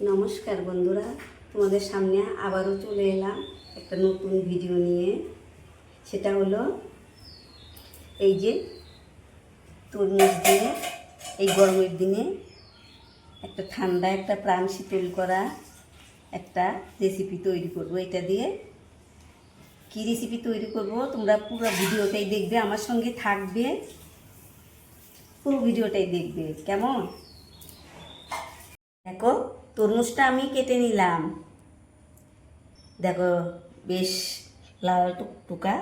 নমস্কার বন্ধুরা, তোমাদের সামনে আবারও চলে এলাম একটা নতুন ভিডিও নিয়ে। সেটা হলো এই যে তরমুজ দিয়ে এই গরমের দিনে একটা ঠান্ডা একটা প্রাণ শীতল করা একটা রেসিপি তৈরি করব। এটা দিয়ে কি রেসিপি তৈরি করব তোমরা পুরো ভিডিওটাই দেখবে, আমার সঙ্গে থাকবে, পুরো ভিডিওটাই দেখবে। কেমন? দেখো তরমুজটা আমি কেটে নিলাম। দেখো, বেশ লাল টুকটুকা।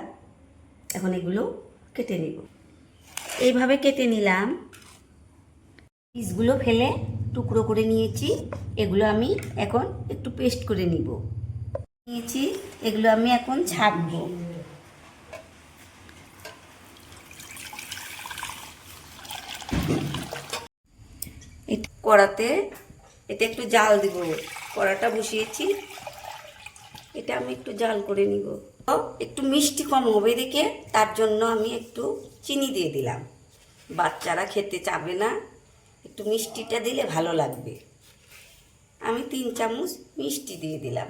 এখন এগুলো কেটে নিব। এইভাবে কেটে নিলাম। পিসগুলো ফেলে টুকরো করে নিয়েছি। এগুলো আমি এখন একটু পেস্ট করে নিব। নিয়েছি, এগুলো আমি এখন এটা কড়াতে এটা একটু জাল দিব। কড়াটা বসিয়েছি। এটা আমি একটু জাল করে নিব। একটু মিষ্টি কম হবে দেখে, তার জন্য আমি একটু চিনি দিয়ে দিলাম। বাচ্চারা খেতে চাবে না। একটু মিষ্টিটা দিলে ভালো লাগবে। আমি তিন চামচ মিষ্টি দিয়ে দিলাম।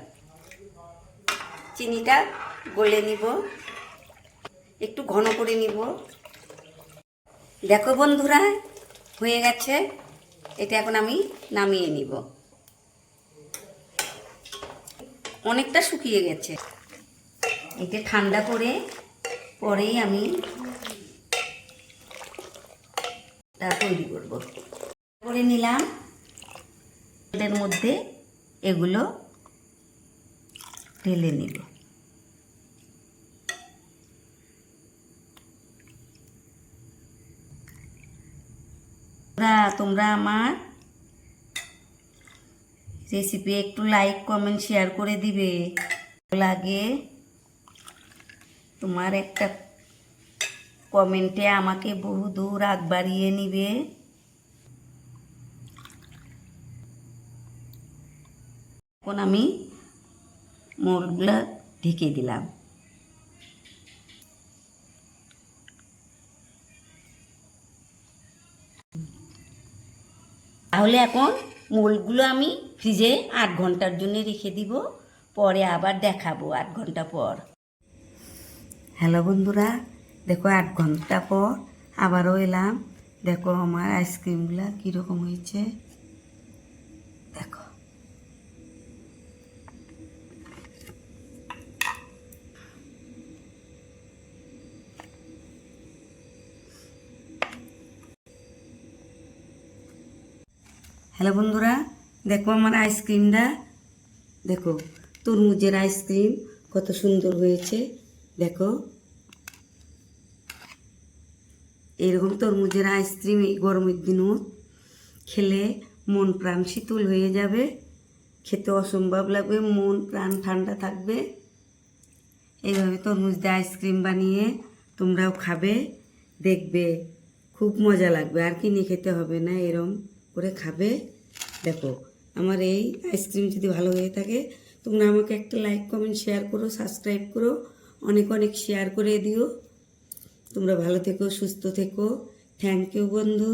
চিনিটা গলে নিব। একটু ঘন করে নিব। দেখো বন্ধুরা, হয়ে গেছে। এটা এখন আমি নামিয়ে নিব। অনেকটা শুকিয়ে গেছে। এটা ঠান্ডা করে পরেই আমি তৈরি করব। করে নিলাম। এদের মধ্যে এগুলো ঢেলে নিব। তোমরা তোমরা আমার রেসিপি একটু লাইক কমেন্ট শেয়ার করে দিবে। লাগে। তোমার একটা কমেন্টে আমাকে বহু দূর আগ বাড়িয়ে নিবে। এখন আমি মোলগুলো ঢেকে দিলাম। তাহলে এখন মোলগুলো আমি ফ্রিজে আট ঘণ্টার জন্য রেখে দিব, পরে আবার দেখাবো আট ঘণ্টা পর। হ্যালো বন্ধুরা, দেখো আট ঘণ্টা পর আবারও এলাম। দেখো আমার আইসক্রিমগুলো কীরকম হয়েছে। দেখো। হ্যালো বন্ধুরা, দেখো আমার আইসক্রিমটা। দেখো, তরমুজের আইসক্রিম কত সুন্দর হয়েছে। দেখো, এরকম তরমুজের আইসক্রিম এই গরমের দিনও খেলে মন প্রাণ শীতল হয়ে যাবে। খেতে অসম্ভব লাগবে, মন প্রাণ ঠান্ডা থাকবে। এইভাবে তরমুজ দিয়ে আইসক্রিম বানিয়ে তোমরাও খাবে, দেখবে। খুব মজা লাগবে, আর কিনে খেতে হবে না, এরম। করে খাবে। দেখো, আমার এই আইসক্রিম যদি ভালো হয়ে থাকে, তোমরা আমাকে একটা লাইক কমেন্ট শেয়ার করো সাবস্ক্রাইব করো, অনেক অনেক শেয়ার করে দিও। তোমরা ভালো থেকো, সুস্থ থেকো। থ্যাংক ইউ বন্ধু।